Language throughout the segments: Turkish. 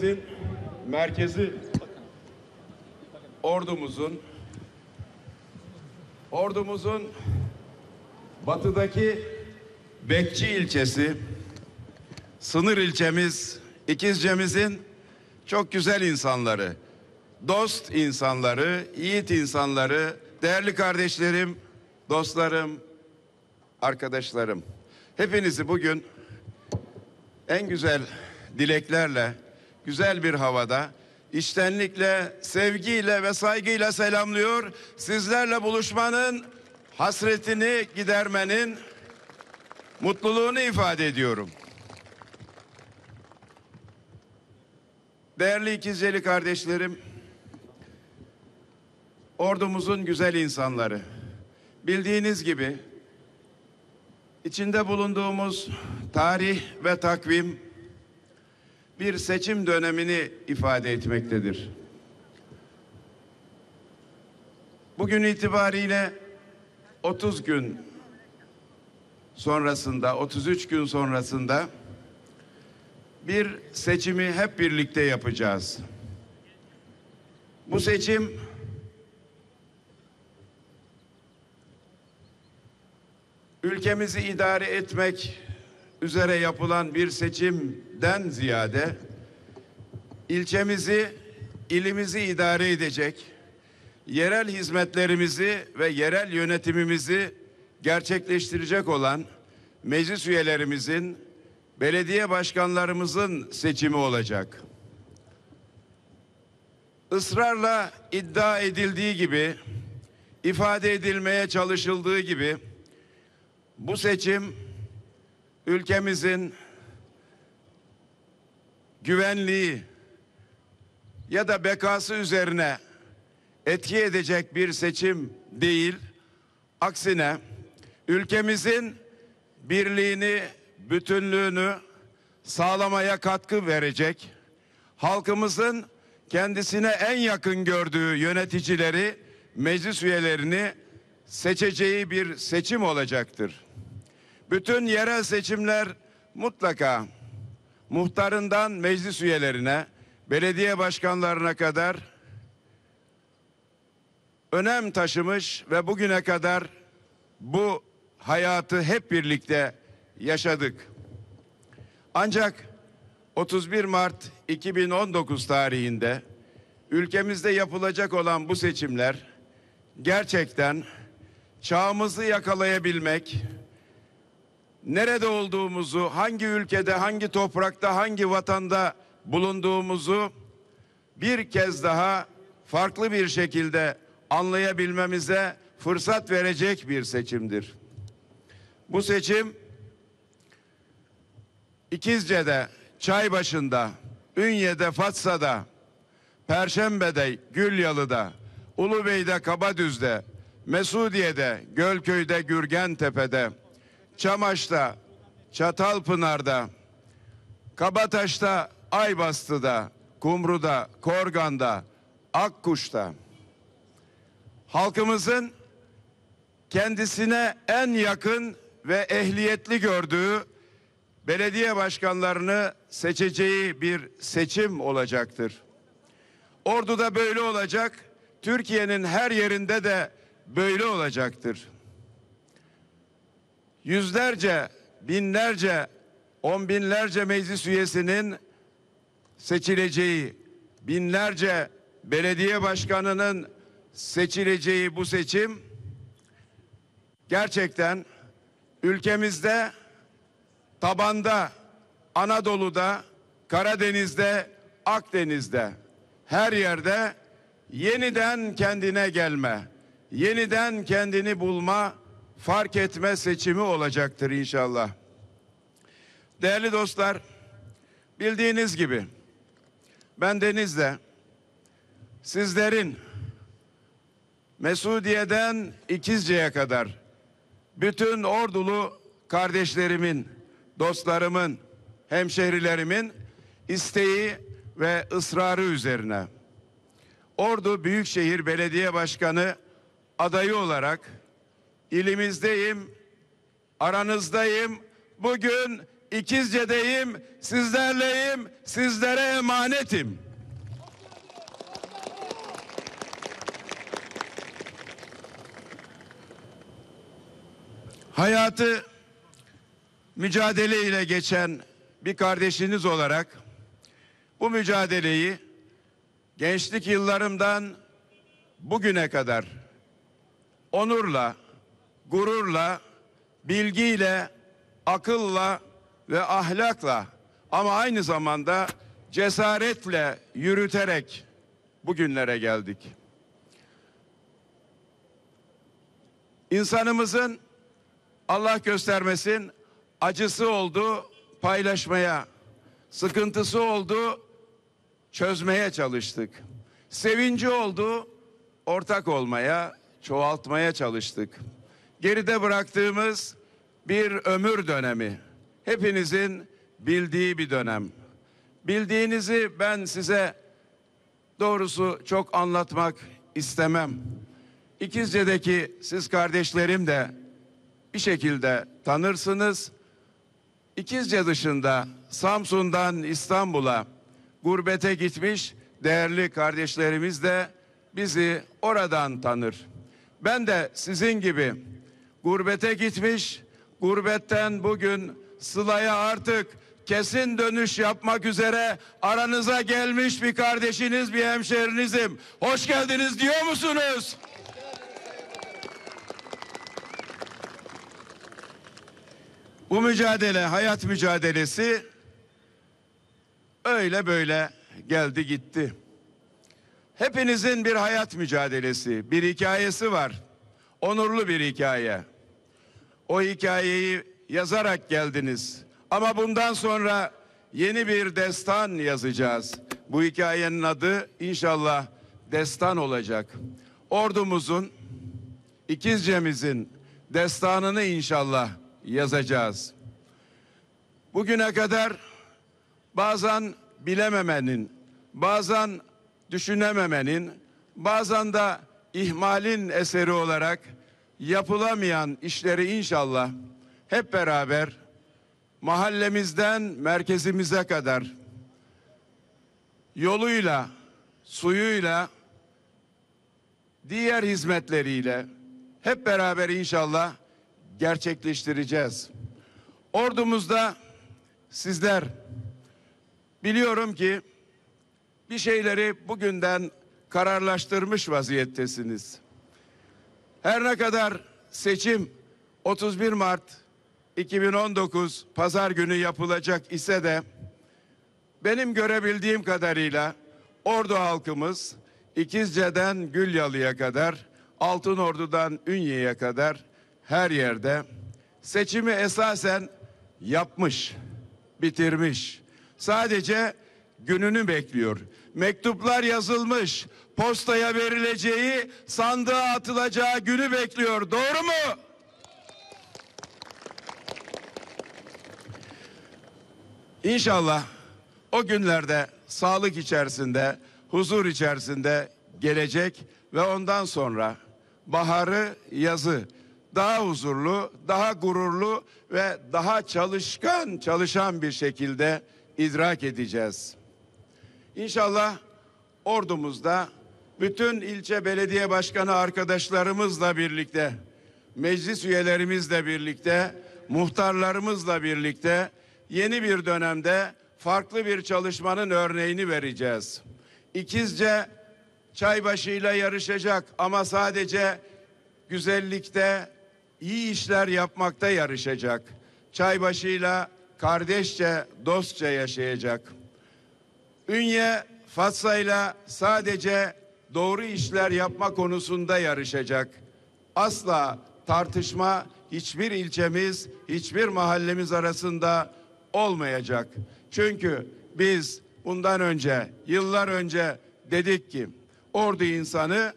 ülkemizin merkezi ordumuzun ordumuzun batıdaki Bekçi ilçesi sınır ilçemiz İkizce'mizin çok güzel insanları, dost insanları, yiğit insanları, değerli kardeşlerim, dostlarım, arkadaşlarım. Hepinizi bugün en güzel dileklerle, güzel bir havada, içtenlikle, sevgiyle ve saygıyla selamlıyor. Sizlerle buluşmanın hasretini gidermenin mutluluğunu ifade ediyorum. Değerli ikizceli kardeşlerim, ordumuzun güzel insanları. Bildiğiniz gibi içinde bulunduğumuz tarih ve takvim bir seçim dönemini ifade etmektedir. Bugün itibariyle 30 gün sonrasında 33 gün sonrasında bir seçimi hep birlikte yapacağız. Bu seçim ülkemizi idare etmek üzere yapılan bir seçimden ziyade ilçemizi, ilimizi idare edecek, yerel hizmetlerimizi ve yerel yönetimimizi gerçekleştirecek olan meclis üyelerimizin, belediye başkanlarımızın seçimi olacak. Israrla iddia edildiği gibi, ifade edilmeye çalışıldığı gibi bu seçim ülkemizin güvenliği ya da bekası üzerine etki edecek bir seçim değil. Aksine ülkemizin birliğini, bütünlüğünü sağlamaya katkı verecek, halkımızın kendisine en yakın gördüğü yöneticileri, meclis üyelerini seçeceği bir seçim olacaktır. Bütün yerel seçimler mutlaka muhtarından meclis üyelerine, belediye başkanlarına kadar önem taşımış ve bugüne kadar bu hayatı hep birlikte yaşadık. Ancak 31 Mart 2019 tarihinde ülkemizde yapılacak olan bu seçimler gerçekten çağımızı yakalayabilmek, nerede olduğumuzu, hangi ülkede, hangi toprakta, hangi vatanda bulunduğumuzu bir kez daha farklı bir şekilde anlayabilmemize fırsat verecek bir seçimdir. Bu seçim İkizce'de, Çaybaşı'nda, Ünye'de, Fatsa'da, Perşembe'de, Gülyalı'da, Ulubey'de, Kabadüz'de, Mesudiye'de, Gölköy'de, Gürgentepe'de, Çamaş'ta, Çatalpınar'da, Kabataş'ta, Aybastı'da, Kumru'da, Korgan'da, Akkuş'ta halkımızın kendisine en yakın ve ehliyetli gördüğü belediye başkanlarını seçeceği bir seçim olacaktır. Ordu'da böyle olacak, Türkiye'nin her yerinde de böyle olacaktır. Yüzlerce, binlerce, on binlerce meclis üyesinin seçileceği, binlerce belediye başkanının seçileceği bu seçim gerçekten ülkemizde tabanda Anadolu'da, Karadeniz'de, Akdeniz'de her yerde yeniden kendine gelme, yeniden kendini bulma, fark etme seçimi olacaktır inşallah. Değerli dostlar, bildiğiniz gibi ben Deniz'de sizlerin Mesudiye'den İkizce'ye kadar bütün ordulu kardeşlerimin, dostlarımın, hemşehrilerimin isteği ve ısrarı üzerine Ordu Büyükşehir Belediye Başkanı adayı olarak ilimizdeyim, aranızdayım. Bugün İkizce'deyim, sizlerleyim, sizlere emanetim. Hayatı mücadele ile geçen bir kardeşiniz olarak bu mücadeleyi gençlik yıllarımdan bugüne kadar onurla, gururla, bilgiyle, akılla ve ahlakla ama aynı zamanda cesaretle yürüterek bugünlere geldik. İnsanımızın Allah göstermesin acısı oldu paylaşmaya, sıkıntısı oldu çözmeye çalıştık. Sevinci oldu ortak olmaya, çoğaltmaya çalıştık. Geride bıraktığımız bir ömür dönemi. Hepinizin bildiği bir dönem. Bildiğinizi ben size doğrusu çok anlatmak istemem. İkizce'deki siz kardeşlerim de bir şekilde tanırsınız. İkizce dışında Samsun'dan İstanbul'a gurbete gitmiş değerli kardeşlerimiz de bizi oradan tanır. Ben de sizin gibi gurbete gitmiş, gurbetten bugün Sıla'ya artık kesin dönüş yapmak üzere aranıza gelmiş bir kardeşiniz, bir hemşerinizim. Hoş geldiniz diyor musunuz? Bu mücadele, hayat mücadelesi öyle böyle geldi gitti. Hepinizin bir hayat mücadelesi, bir hikayesi var. Onurlu bir hikaye. O hikayeyi yazarak geldiniz. Ama bundan sonra yeni bir destan yazacağız. Bu hikayenin adı inşallah destan olacak. Ordumuzun, ikizcemizin destanını inşallah yazacağız. Bugüne kadar bazen bilememenin, bazen düşünememenin, bazen de ihmalin eseri olarak yapılamayan işleri inşallah hep beraber mahallemizden merkezimize kadar yoluyla, suyuyla, diğer hizmetleriyle hep beraber inşallah gerçekleştireceğiz. Ordumuzda sizler biliyorum ki bir şeyleri bugünden kararlaştırmış vaziyettesiniz. Her ne kadar seçim 31 Mart 2019 pazar günü yapılacak ise de benim görebildiğim kadarıyla Ordu halkımız İkizce'den Gülyalı'ya kadar Altın Ordu'dan Ünye'ye kadar her yerde seçimi esasen yapmış, bitirmiş. Sadece gününü bekliyor. Mektuplar yazılmış, postaya verileceği, sandığa atılacağı günü bekliyor. Doğru mu? İnşallah o günlerde sağlık içerisinde, huzur içerisinde gelecek ve ondan sonra baharı, yazı daha huzurlu, daha gururlu ve daha çalışkan, çalışan bir şekilde idrak edeceğiz. İnşallah ordumuzda bütün ilçe belediye başkanı arkadaşlarımızla birlikte, meclis üyelerimizle birlikte, muhtarlarımızla birlikte yeni bir dönemde farklı bir çalışmanın örneğini vereceğiz. İkizce çaybaşıyla yarışacak ama sadece güzellikte iyi işler yapmakta yarışacak. Çaybaşıyla kardeşçe, dostça yaşayacak. Ünye Fatsa'yla sadece doğru işler yapma konusunda yarışacak. Asla tartışma hiçbir ilçemiz, hiçbir mahallemiz arasında olmayacak. Çünkü biz bundan önce, yıllar önce dedik ki ordu insanı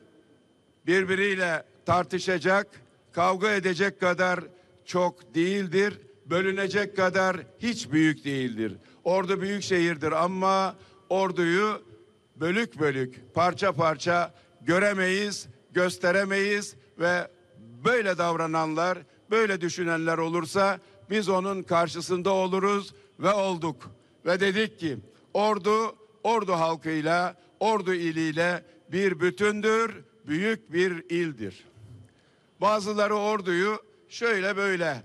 birbiriyle tartışacak, kavga edecek kadar çok değildir, bölünecek kadar hiç büyük değildir. Ordu büyük şehirdir ama orduyu bölük bölük, parça parça göremeyiz, gösteremeyiz ve böyle davrananlar, böyle düşünenler olursa biz onun karşısında oluruz ve olduk. Ve dedik ki ordu ordu halkıyla, ordu iliyle bir bütündür, büyük bir ildir. Bazıları orduyu şöyle böyle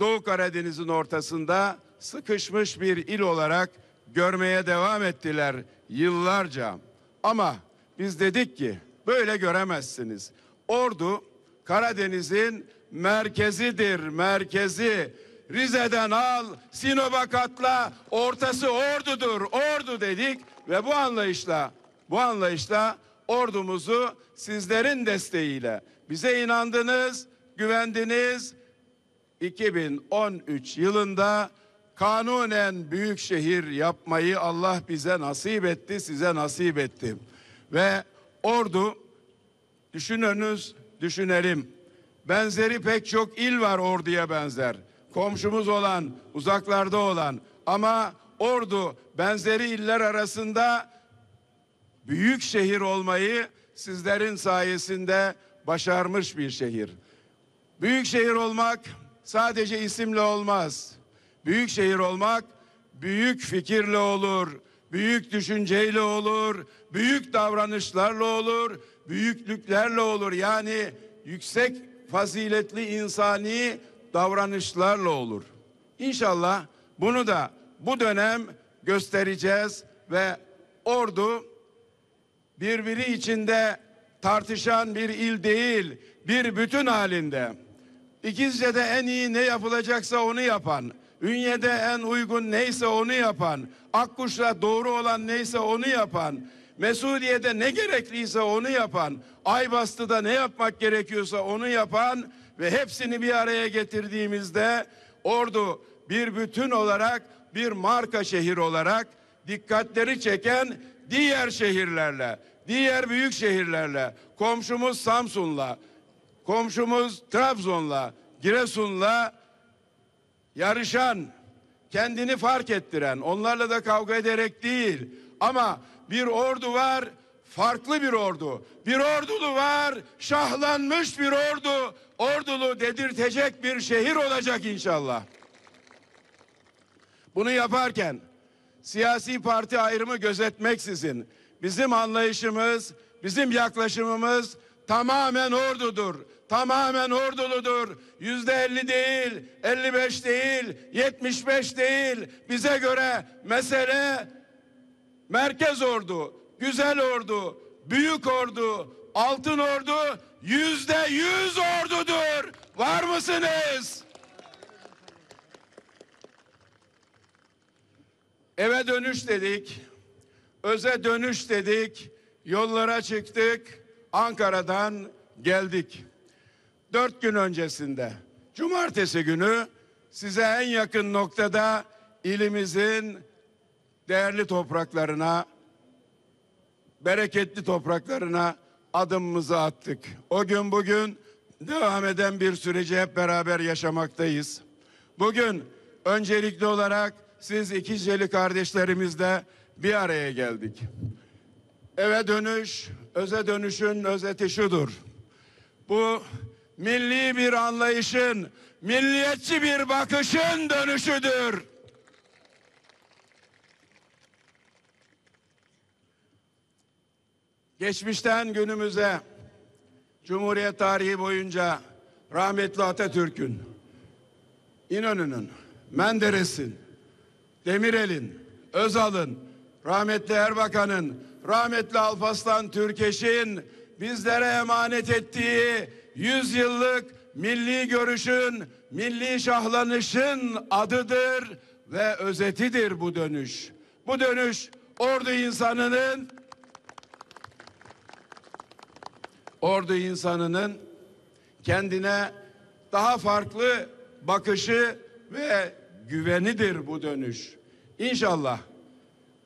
Doğu Karadeniz'in ortasında sıkışmış bir il olarak görmeye devam ettiler yıllarca. Ama biz dedik ki böyle göremezsiniz. Ordu Karadeniz'in merkezidir, merkezi. Rize'den al, Sinop'a katla, ortası ordudur, ordu dedik ve bu anlayışla, bu anlayışla ordumuzu sizlerin desteğiyle bize inandınız, güvendiniz. 2013 yılında kanunen büyük şehir yapmayı Allah bize nasip etti, size nasip etti. Ve ordu düşününüz, düşünelim. Benzeri pek çok il var orduya benzer. Komşumuz olan, uzaklarda olan ama ordu benzeri iller arasında büyük şehir olmayı sizlerin sayesinde başarmış bir şehir. Büyük şehir olmak sadece isimle olmaz. Büyük şehir olmak büyük fikirle olur, büyük düşünceyle olur, büyük davranışlarla olur, büyüklüklerle olur. Yani yüksek faziletli insani davranışlarla olur. İnşallah bunu da bu dönem göstereceğiz ve ordu birbiri içinde tartışan bir il değil, bir bütün halinde. İkizce'de en iyi ne yapılacaksa onu yapan, Ünye'de en uygun neyse onu yapan, Akkuş'ta doğru olan neyse onu yapan, Mesudiye'de ne gerekliyse onu yapan, Aybastı'da ne yapmak gerekiyorsa onu yapan ve hepsini bir araya getirdiğimizde Ordu bir bütün olarak bir marka şehir olarak dikkatleri çeken diğer şehirlerle, diğer büyük şehirlerle, komşumuz Samsun'la, komşumuz Trabzon'la, Giresun'la yarışan, kendini fark ettiren, onlarla da kavga ederek değil ama bir ordu var, farklı bir ordu. Bir ordulu var, şahlanmış bir ordu. Ordulu dedirtecek bir şehir olacak inşallah. Bunu yaparken siyasi parti ayrımı gözetmeksizin bizim anlayışımız, bizim yaklaşımımız tamamen ordudur. Tamamen orduludur. Yüzde elli değil, elli beş değil, yetmiş beş değil. Bize göre mesele merkez ordu, güzel ordu, büyük ordu, altın ordu, yüzde yüz ordudur. Var mısınız? Eve dönüş dedik, öze dönüş dedik, yollara çıktık, Ankara'dan geldik. Dört gün öncesinde, cumartesi günü size en yakın noktada ilimizin değerli topraklarına, bereketli topraklarına adımımızı attık. O gün bugün devam eden bir süreci hep beraber yaşamaktayız. Bugün öncelikli olarak siz ikizceli kardeşlerimizle bir araya geldik. Eve dönüş, öze dönüşün özeti şudur. Bu milli bir anlayışın, milliyetçi bir bakışın dönüşüdür. Geçmişten günümüze Cumhuriyet tarihi boyunca rahmetli Atatürk'ün, İnönü'nün, Menderes'in, Demirel'in, Özal'ın, rahmetli Erbakan'ın, rahmetli Alparslan Türkeş'in bizlere emanet ettiği yüzyıllık milli görüşün, milli şahlanışın adıdır ve özetidir bu dönüş. Bu dönüş ordu insanının ordu insanının kendine daha farklı bakışı ve güvenidir bu dönüş. İnşallah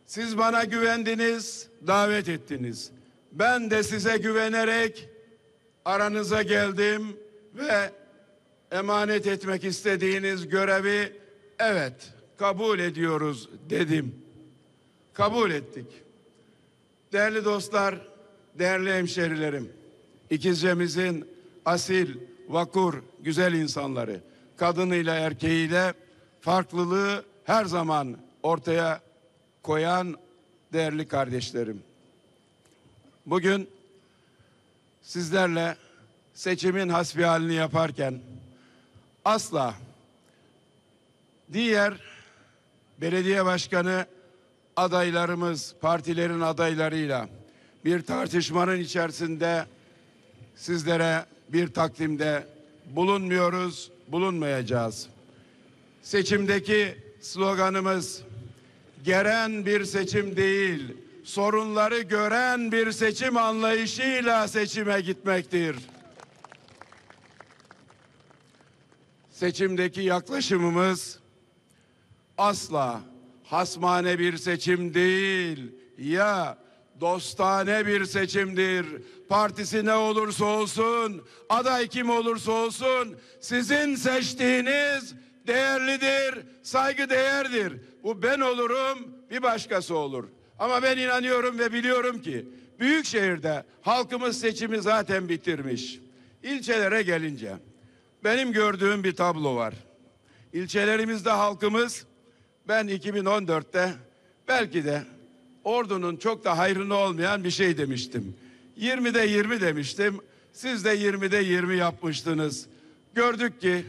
siz bana güvendiniz, davet ettiniz. Ben de size güvenerek aranıza geldim ve emanet etmek istediğiniz görevi evet kabul ediyoruz dedim. Kabul ettik. Değerli dostlar, değerli hemşerilerim, İkizcemizin asil, vakur, güzel insanları. kadınıyla erkeğiyle farklılığı her zaman ortaya koyan değerli kardeşlerim. Bugün sizlerle seçimin hasbihalini yaparken asla diğer belediye başkanı adaylarımız, partilerin adaylarıyla bir tartışmanın içerisinde sizlere bir takdimde bulunmuyoruz, bulunmayacağız. Seçimdeki sloganımız geren bir seçim değil, sorunları gören bir seçim anlayışıyla seçime gitmektir. Seçimdeki yaklaşımımız asla hasmane bir seçim değil ya dostane bir seçimdir. Partisi ne olursa olsun, aday kim olursa olsun sizin seçtiğiniz değerlidir, saygı değerdir. Bu ben olurum, bir başkası olur. Ama ben inanıyorum ve biliyorum ki büyük şehirde halkımız seçimi zaten bitirmiş. İlçelere gelince benim gördüğüm bir tablo var. İlçelerimizde halkımız ben 2014'te belki de ordunun çok da hayrına olmayan bir şey demiştim. 20'de 20 demiştim. Siz de 20'de 20 yapmıştınız. Gördük ki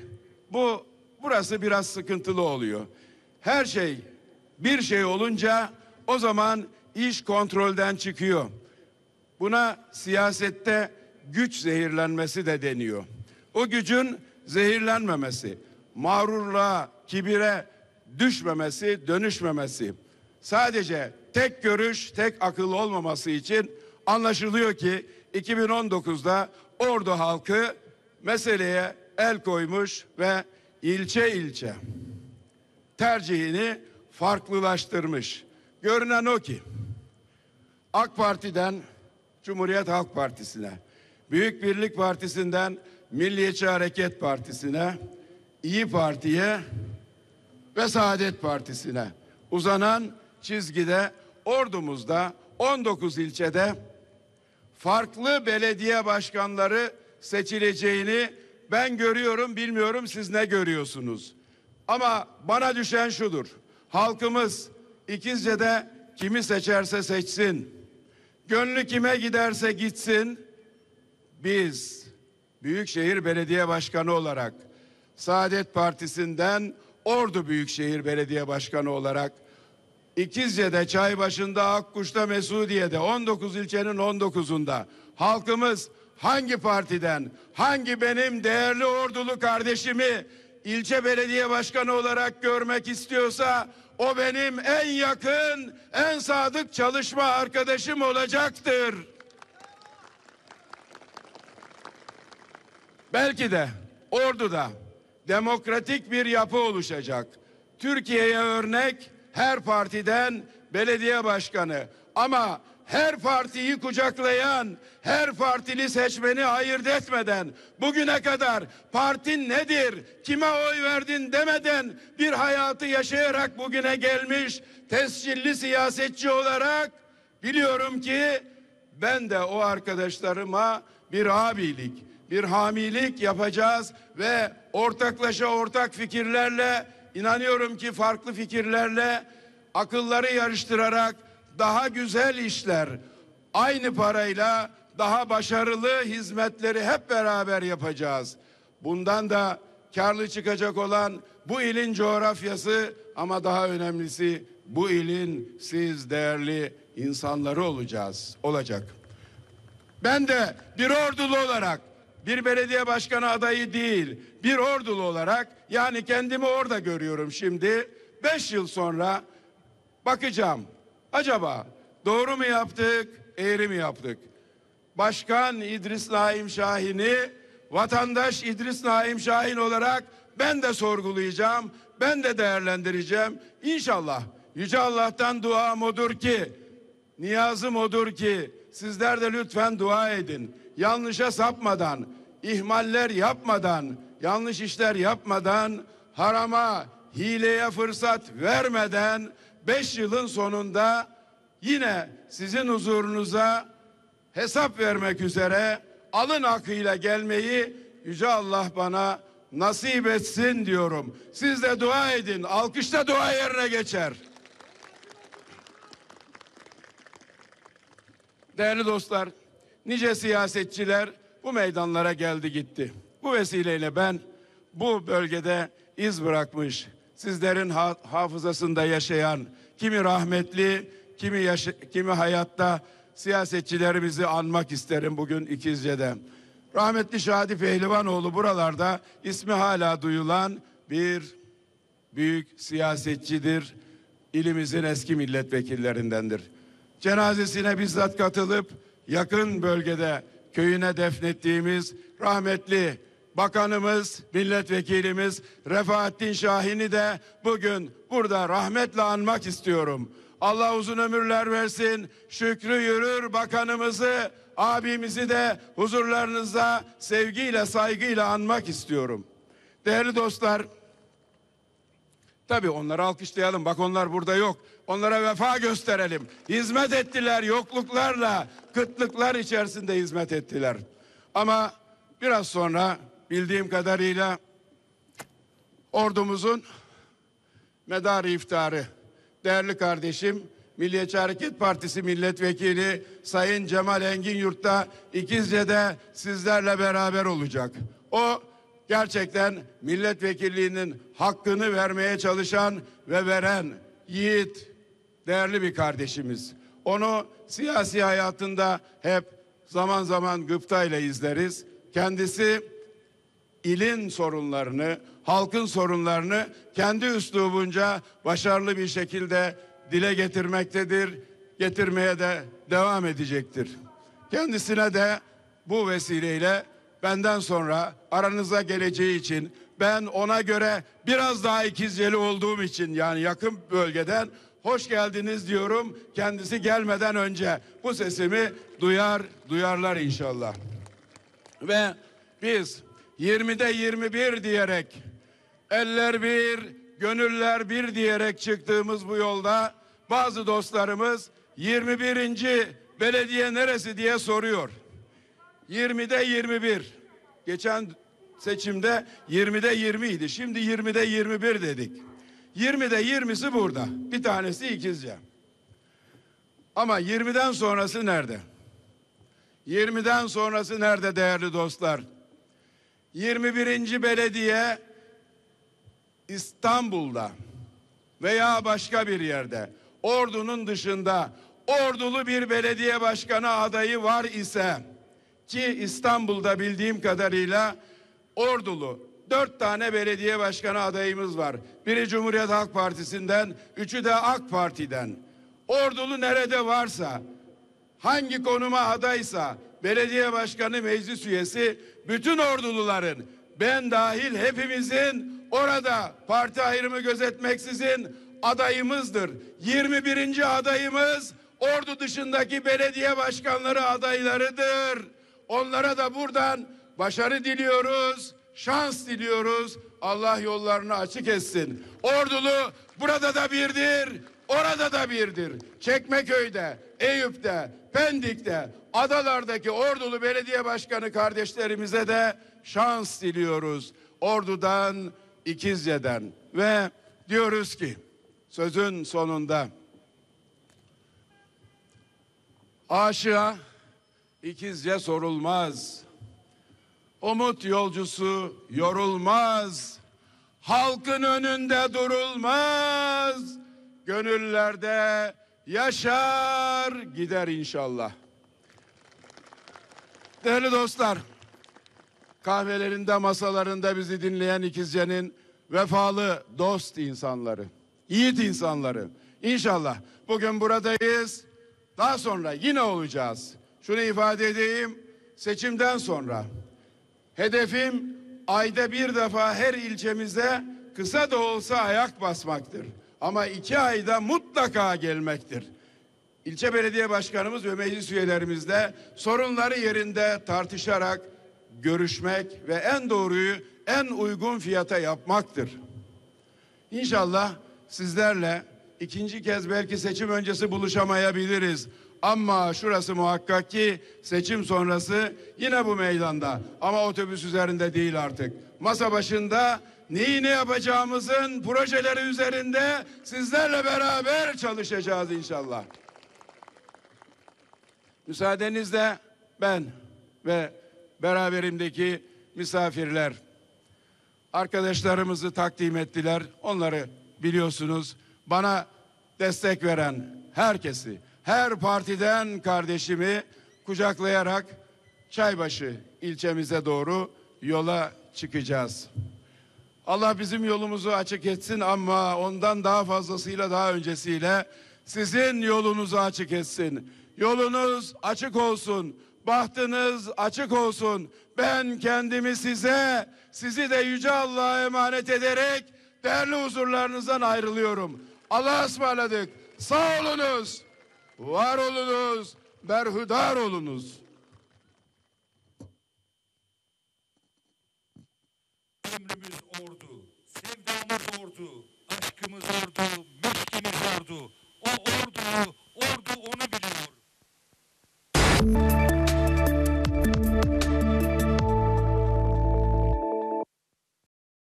bu burası biraz sıkıntılı oluyor. Her şey bir şey olunca o zaman iş kontrolden çıkıyor. Buna siyasette güç zehirlenmesi de deniyor. O gücün zehirlenmemesi, mağrurluğa, kibire düşmemesi, dönüşmemesi. Sadece tek görüş, tek akıl olmaması için anlaşılıyor ki 2019'da Ordu halkı meseleye el koymuş ve ilçe ilçe tercihini farklılaştırmış. Görünen o ki AK Parti'den Cumhuriyet Halk Partisi'ne, Büyük Birlik Partisi'nden Milliyetçi Hareket Partisi'ne, İyi Parti'ye ve Saadet Partisi'ne uzanan çizgide ordumuzda 19 ilçede farklı belediye başkanları seçileceğini ben görüyorum bilmiyorum siz ne görüyorsunuz. Ama bana düşen şudur. Halkımız İkizce'de kimi seçerse seçsin. Gönlü kime giderse gitsin. Biz Büyükşehir Belediye Başkanı olarak Saadet Partisi'nden Ordu Büyükşehir Belediye Başkanı olarak İkizce'de, Çaybaşı'nda, Akkuş'ta, Mesudiye'de 19 ilçenin 19'unda halkımız hangi partiden, hangi benim değerli ordulu kardeşimi ilçe belediye başkanı olarak görmek istiyorsa o benim en yakın, en sadık çalışma arkadaşım olacaktır. Belki de Ordu'da demokratik bir yapı oluşacak. Türkiye'ye örnek her partiden belediye başkanı ama her partiyi kucaklayan, her partili seçmeni ayırt etmeden bugüne kadar partin nedir, kime oy verdin demeden bir hayatı yaşayarak bugüne gelmiş tescilli siyasetçi olarak biliyorum ki ben de o arkadaşlarıma bir abilik, bir hamilik yapacağız ve ortaklaşa ortak fikirlerle inanıyorum ki farklı fikirlerle akılları yarıştırarak daha güzel işler aynı parayla daha başarılı hizmetleri hep beraber yapacağız. Bundan da karlı çıkacak olan bu ilin coğrafyası ama daha önemlisi bu ilin siz değerli insanları olacağız, olacak. Ben de bir ordulu olarak bir belediye başkanı adayı değil, bir ordulu olarak yani kendimi orada görüyorum şimdi. Beş yıl sonra bakacağım. Acaba doğru mu yaptık, eğri mi yaptık? Başkan İdris Naim Şahin'i vatandaş İdris Naim Şahin olarak ben de sorgulayacağım, ben de değerlendireceğim. İnşallah Yüce Allah'tan duam odur ki, niyazım odur ki sizler de lütfen dua edin. Yanlışa sapmadan, ihmaller yapmadan, yanlış işler yapmadan, harama, hileye fırsat vermeden beş yılın sonunda yine sizin huzurunuza hesap vermek üzere alın akıyla gelmeyi Yüce Allah bana nasip etsin diyorum. Siz de dua edin. Alkışta dua yerine geçer. Değerli dostlar, nice siyasetçiler bu meydanlara geldi gitti. Bu vesileyle ben bu bölgede iz bırakmış, sizlerin ha hafızasında yaşayan, kimi rahmetli, kimi yaşa kimi hayatta siyasetçilerimizi anmak isterim bugün İkizce'de. Rahmetli Şadi Pehlivanoğlu buralarda ismi hala duyulan bir büyük siyasetçidir. İlimizin eski milletvekillerindendir. Cenazesine bizzat katılıp yakın bölgede köyüne defnettiğimiz rahmetli bakanımız, milletvekilimiz Refahattin Şahin'i de bugün burada rahmetle anmak istiyorum. Allah uzun ömürler versin. Şükrü yürür bakanımızı, abimizi de huzurlarınızda sevgiyle, saygıyla anmak istiyorum. Değerli dostlar, tabii onları alkışlayalım. Bak onlar burada yok. Onlara vefa gösterelim. Hizmet ettiler yokluklarla, kıtlıklar içerisinde hizmet ettiler. Ama biraz sonra bildiğim kadarıyla ordumuzun medarı iftarı değerli kardeşim Milliyetçi Hareket Partisi milletvekili Sayın Cemal Engin Yurt'ta İkizce'de sizlerle beraber olacak. O gerçekten milletvekilliğinin hakkını vermeye çalışan ve veren yiğit, değerli bir kardeşimiz. Onu siyasi hayatında hep zaman zaman gıptayla izleriz. Kendisi ilin sorunlarını, halkın sorunlarını kendi üslubunca başarılı bir şekilde dile getirmektedir. Getirmeye de devam edecektir. Kendisine de bu vesileyle benden sonra aranıza geleceği için ben ona göre biraz daha ikizceli olduğum için yani yakın bölgeden hoş geldiniz diyorum. Kendisi gelmeden önce bu sesimi duyar, duyarlar inşallah. Ve biz 20'de 21 diyerek eller bir, gönüller bir diyerek çıktığımız bu yolda bazı dostlarımız 21. belediye neresi diye soruyor. 20'de 21. Geçen seçimde 20'de 20 idi. Şimdi 20'de 21 dedik. 20'de 20'si burada. Bir tanesi ikizce. Ama 20'den sonrası nerede? 20'den sonrası nerede değerli dostlar? 21. belediye İstanbul'da veya başka bir yerde ordunun dışında ordulu bir belediye başkanı adayı var ise ki İstanbul'da bildiğim kadarıyla ordulu dört tane belediye başkanı adayımız var. Biri Cumhuriyet Halk Partisi'nden, üçü de AK Parti'den. Ordulu nerede varsa, hangi konuma adaysa, belediye başkanı meclis üyesi, bütün orduluların, ben dahil hepimizin orada parti ayrımı gözetmeksizin adayımızdır. 21. adayımız ordu dışındaki belediye başkanları adaylarıdır. Onlara da buradan başarı diliyoruz, şans diliyoruz. Allah yollarını açık etsin. Ordulu burada da birdir, orada da birdir. Çekmeköy'de, Eyüp'te, Pendik'te, adalardaki ordulu belediye başkanı kardeşlerimize de şans diliyoruz. Ordu'dan, İkizce'den ve diyoruz ki sözün sonunda aşığa ikizce sorulmaz. Umut yolcusu yorulmaz. Halkın önünde durulmaz. Gönüllerde yaşar gider inşallah. Değerli dostlar, kahvelerinde masalarında bizi dinleyen ikizcenin vefalı dost insanları, yiğit insanları. İnşallah bugün buradayız. Daha sonra yine olacağız. Şunu ifade edeyim. Seçimden sonra hedefim ayda bir defa her ilçemize kısa da olsa ayak basmaktır. Ama iki ayda mutlaka gelmektir. İlçe belediye başkanımız ve meclis üyelerimizle sorunları yerinde tartışarak görüşmek ve en doğruyu en uygun fiyata yapmaktır. İnşallah sizlerle ikinci kez belki seçim öncesi buluşamayabiliriz. Ama şurası muhakkak ki seçim sonrası yine bu meydanda. Ama otobüs üzerinde değil artık. Masa başında neyi ne yapacağımızın projeleri üzerinde sizlerle beraber çalışacağız inşallah. Müsaadenizle ben ve beraberimdeki misafirler arkadaşlarımızı takdim ettiler. Onları biliyorsunuz. Bana destek veren herkesi, her partiden kardeşimi kucaklayarak Çaybaşı ilçemize doğru yola çıkacağız. Allah bizim yolumuzu açık etsin ama ondan daha fazlasıyla daha öncesiyle sizin yolunuzu açık etsin. Yolunuz açık olsun. Bahtınız açık olsun. Ben kendimi size, sizi de Yüce Allah'a emanet ederek değerli huzurlarınızdan ayrılıyorum. Allah'a ısmarladık. Sağ olunuz. Var olunuz. Berhudar olunuz. Ömrümüz hep ordu, aşkımız ordu, müşkimiz ordu. O orduyu, ordu onu biliyor.